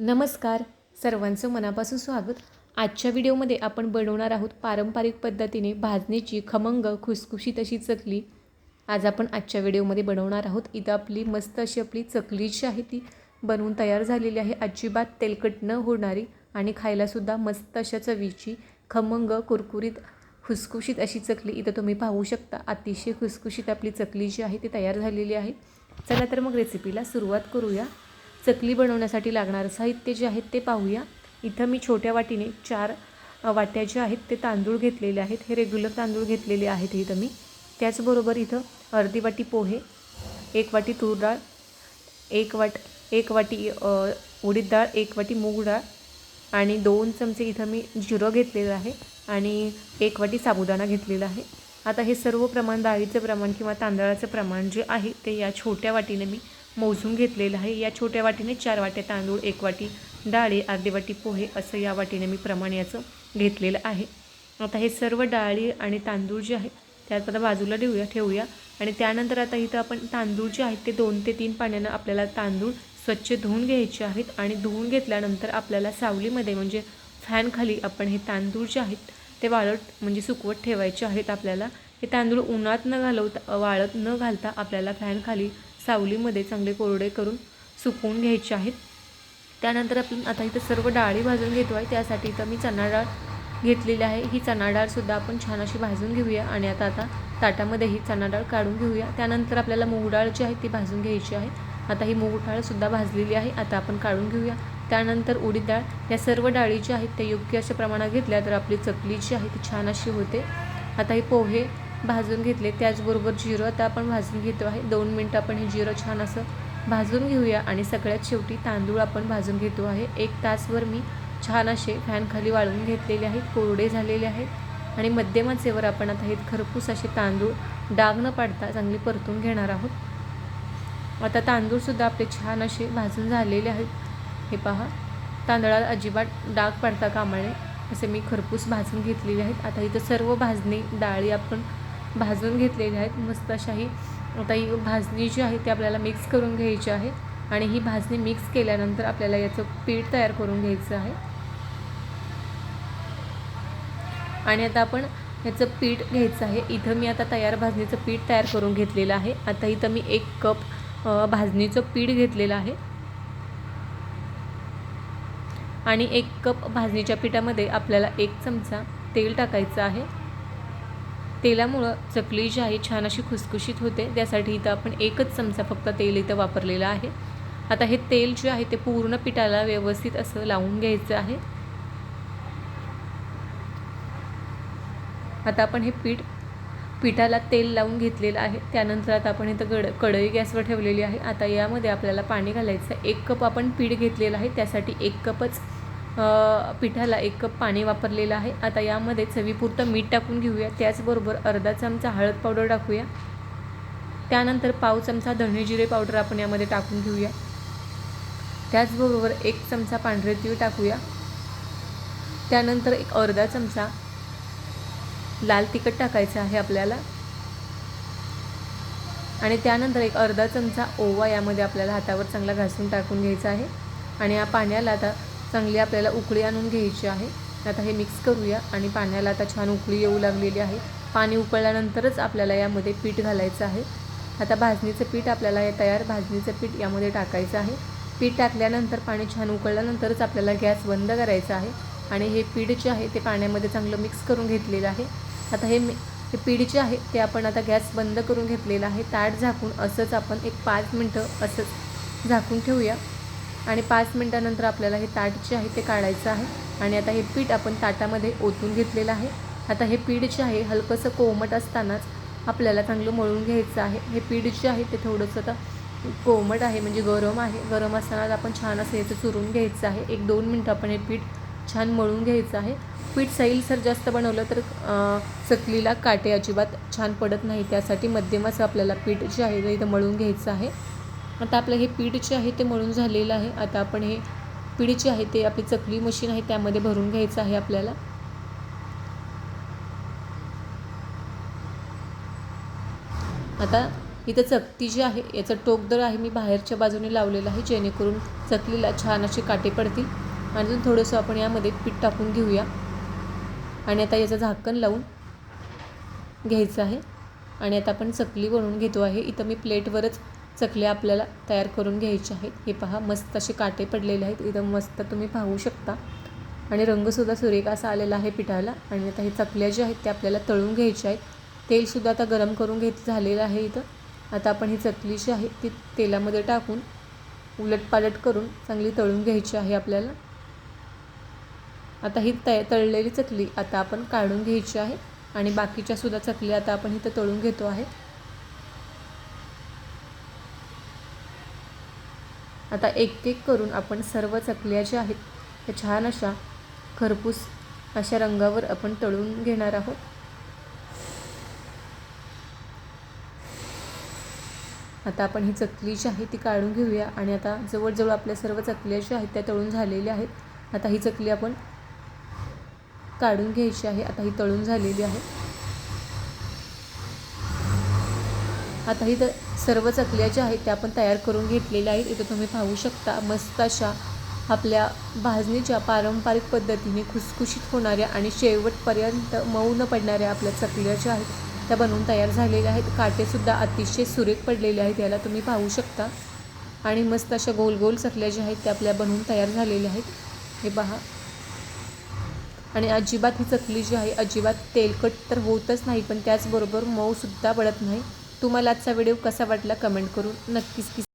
नमस्कार. सर्वांचं मनापासून स्वागत. आजच्या व्हिडिओमध्ये आपण बनवणार आहोत पारंपरिक पद्धतीने भाजणीची खमंग खुसखुशीत अशी चकली. आज आपण आजच्या व्हिडिओमध्ये बनवणार आहोत. इथं आपली मस्त अशी आपली चकली जी आहे ती बनवून तयार झालेली आहे. अजिबात तेलकट न होणारी आणि खायलासुद्धा मस्त अशा चवीची खमंग कुरकुरीत खुसखुशीत अशी चकली इथं तुम्ही पाहू शकता. अतिशय खुसखुशीत आपली चकली जी आहे ती तयार झालेली आहे. चला तर मग रेसिपीला सुरुवात करूया. चकली बनवण्यासाठी लागणारं साहित्य जे आहेत ते पाहूया. इथं मी छोट्या वाटीने चार वाट्या ज्या आहेत ते तांदूळ घेतलेले आहेत. हे रेग्युलर तांदूळ घेतलेले आहेत इथं मी. त्याचबरोबर इथं अर्धी वाटी पोहे एक वाटी तूर डाळ एक वाट एक वाटी उडीद डाळ एक वाटी मूग डाळ आणि दोन चमचे इथं मी जिरं घेतलेलं आहे आणि एक वाटी साबुदाणा घेतलेला आहे. आता हे सर्व प्रमाण डाळीचं प्रमाण किंवा तांदळाचं प्रमाण जे आहे ते या छोट्या वाटीने मी मोजून घेतलेलं आहे. या छोट्या वाटीने चार वाट्या तांदूळ एक वाटी डाळी अर्धी वाटी पोहे असं या वाटीने मी प्रमाण याचं घेतलेलं आहे. आता हे सर्व डाळी आणि तांदूळ जे आहे त्यात आता बाजूला ठेवूया ठेवूया. आणि त्यानंतर आता इथं आपण तांदूळ जे आहेत ते दोन ते तीन पाण्यानं आपल्याला तांदूळ स्वच्छ धुवून घ्यायचे आहेत आणि धुवून घेतल्यानंतर आपल्याला सावलीमध्ये म्हणजे फॅनखाली आपण हे तांदूळ जे आहेत ते वाळत म्हणजे सुकवत ठेवायचे आहेत आपल्याला. हे तांदूळ उन्हात न घालवता वाळत न घालता आपल्याला फॅनखाली सावलीमध्ये चांगले कोरडे करून सुकवून घ्यायचे आहेत. त्यानंतर आपण आता इथं सर्व डाळी भाजून घेतो आहे त्यासाठी इथं मी चणा डाळ घेतलेली आहे. ही चणा डाळसुद्धा आपण छान अशी भाजून घेऊया आणि आता आता ताटामध्ये ही चणा डाळ काढून घेऊया. त्यानंतर आपल्याला मूग डाळ जी आहे ती भाजून घ्यायची आहे. आता ही मूग डाळसुद्धा भाजलेली आहे. आता आपण काढून घेऊया. त्यानंतर उडीद डाळ. या सर्व डाळी ज्या आहेत त्या योग्य अशा प्रमाणात घेतल्या तर आपली चकली जी आहे ती छान अशी होते. आता हे पोहे भाजून घेतले. त्याचबरोबर जिरं आता आपण भाजून घेतो आहे. दोन मिनटं आपण हे जिरं छान असं भाजून घेऊया आणि सगळ्यात शेवटी तांदूळ आपण भाजून घेतो आहे. एक तासभर मी छान असे फॅनखाली वाळवून घेतलेले आहेत. कोरडे झालेले आहेत. आणि मध्यमाचेवर आपण आता हे खरपूस असे तांदूळ डाग न पाडता चांगले परतून घेणार आहोत. आता तांदूळसुद्धा आपले छान असे भाजून झालेले आहेत. हे पहा. तांदळाला अजिबात डाग पडता कामा नये. असे मी खरपूस भाजून घेतलेले आहेत. आता इथं सर्व भाजणी डाळी आपण भाजून घेतलेल्या आहेत मस्त अशा ही आता ही भाजणी जी आहे ती आपल्याला मिक्स करून घ्यायची आहे. आणि ही भाजणी मिक्स केल्यानंतर आपल्याला याचं पीठ तयार करून घ्यायचं आहे. आणि आता आपण याचं पीठ घ्यायचं आहे. इथं मी आता तयार भाजणीचं पीठ तयार करून घेतलेलं आहे. आता इथं मी एक कप भाजणीचं पीठ घेतलेलं आहे. आणि एक कप भाजणीच्या पिठामध्ये आपल्याला एक चमचा तेल टाकायचं आहे. तेलामुळं चकली जी आहे छान अशी खुसखुशीत होते. त्यासाठी इथं आपण एकच चमचा फक्त तेल इथं वापरलेलं आहे. आता हे तेल जे आहे ते पूर्ण पिठाला व्यवस्थित असं लावून घ्यायचं आहे. आता आपण हे पीठ पिठाला तेल लावून घेतलेलं आहे. त्यानंतर आता आपण इथं गड कढई गॅसवर ठेवलेली आहे. आता यामध्ये आपल्याला पाणी घालायचं आहे. एक कप आपण पीठ घेतलेलं आहे. त्यासाठी एक कपच पिठाला एक कप पाणी वापरलेलं आहे. आता यामध्ये चवीपुरतं मीठ टाकून घेऊया. त्याचबरोबर अर्धा चमचा हळद पावडर टाकूया. त्यानंतर पाव चमचा धणे जिरे पावडर आपण यामध्ये टाकून घेऊया. त्याचबरोबर एक चमचा पांढरे तीळ टाकूया. त्यानंतर एक अर्धा चमचा लाल तिखट टाकायचं आहे आपल्याला. आणि त्यानंतर एक अर्धा चमचा ओवा यामध्ये आपल्याला हातावर चांगला घासून टाकून घ्यायचा आहे. आणि या पाण्याला आता चांगली आपल्याला उकळी आणून घ्यायची आहे. आता हे मिक्स करूया आणि पाण्याला आता छान उकळी येऊ लागलेली आहे. पाणी उकळल्यानंतरच आपल्याला यामध्ये पीठ घालायचं आहे. आता भाजणीचं पीठ आपल्याला हे तयार भाजणीचं पीठ यामध्ये टाकायचं आहे. पीठ टाकल्यानंतर पाणी छान उकळल्यानंतरच आपल्याला गॅस बंद करायचा आहे आणि हे पीठ जे आहे ते पाण्यामध्ये चांगलं मिक्स करून घेतलेलं आहे. आता हे हे पीठ जे आहे ते आपण आता गॅस बंद करून घेतलेलं आहे. ताट झाकून असंच आपण एक पाच मिनटं असंच झाकून ठेवूया. आणि पाच मिनटानंतर आपल्याला हे ताट जे आहे ते काढायचं आहे. आणि आता हे पीठ आपण ताटामध्ये ओतून घेतलेलं आहे. आता हे पीठ जे आहे हलकंसं कोमट असतानाच आपल्याला चांगलं मळून घ्यायचं आहे. हे पीठ जे आहे ते थोडंसं आता कोमट आहे म्हणजे गरम आहे. गरम असतानाच आपण छान असं याचं चुरून घ्यायचं आहे. एक दोन मिनटं आपण हे पीठ छान मळून घ्यायचं आहे. पीठ सैलसर जास्त बनवलं तर चकलीला काटे अजिबात छान पडत नाही. त्यासाठी मध्यम असं आपल्याला पीठ जे आहे ते इथं मळून घ्यायचं आहे. आता आपलं हे पीठ जे आहे ते मळून झालेलं आहे. आता आपण हे पीठ जे आहे ते आपली चकली मशीन आहे त्यामध्ये भरून घ्यायचं आहे आपल्याला. आता इथं चकती जी आहे याचं टोकदर आहे मी बाहेरच्या बाजूने लावलेलं आहे जेणेकरून चकलीला छान असे काटे पडतील. आणि अजून थोडंसं आपण यामध्ये पीठ टाकून घेऊया. आणि आता याचं झाकण लावून घ्यायचं आहे. आणि आता आपण चकली बनवून घेतो आहे. इथं मी प्लेटवरच चकल्या आपल्याला तयार करून घ्यायच्या आहेत. हे पहा मस्त असे काटे पडलेले आहेत. इथं मस्त तुम्ही पाहू शकता. आणि रंगसुद्धा सुरेख असा आलेला आहे पिठाला. आणि आता हे चकल्या ज्या आहेत त्या आपल्याला तळून घ्यायच्या आहेत. तेलसुद्धा आता गरम करून घेत झालेलं आहे इथं. आता आपण ही चकली जी आहे ती तेलामध्ये टाकून उलटपालट करून चांगली तळून घ्यायची आहे आपल्याला. आता ही तय तळलेली चकली आता आपण काढून घ्यायची आहे. आणि बाकीच्या सुद्धा चकल्या आता आपण इथं तळून घेतो आहे. आता एक एक करून आपण सर्व चकल्या ज्या आहेत त्या छान अशा खरपूस अशा रंगावर आपण तळून घेणार आहोत. आता आपण ही चकली जी आहे ती काढून घेऊया आणि आता जवळजवळ आपल्या सर्व चकल्या ज्या आहेत त्या तळून झालेल्या आहेत. आता ही चकली आपण काढून घ्यायची आहे. आता ही तळून झालेली आहे. आता इथं तर सर्व चकल्या ज्या आहेत त्या आपण तयार करून घेतलेल्या आहेत. इथं तुम्ही पाहू शकता मस्त अशा आपल्या भाजणीच्या पारंपरिक पद्धतीने खुसखुशीत होणाऱ्या आणि शेवटपर्यंत मऊ न पडणाऱ्या आपल्या चकल्या ज्या आहेत त्या बनवून तयार झालेल्या आहेत. काटेसुद्धा अतिशय सुरेख पडलेले आहेत याला तुम्ही पाहू शकता. आणि मस्त अशा गोल गोल चकल्या ज्या आहेत त्या आपल्या बनवून तयार झालेल्या आहेत. हे पहा. आणि अजिबात ही चकली जी आहे अजिबात तेलकट तर होतच नाही पण त्याचबरोबर मऊसुद्धा पडत नाही. तुम्हाला आजचा व्हिडिओ कसा वाटला कमेंट करून नक्कीच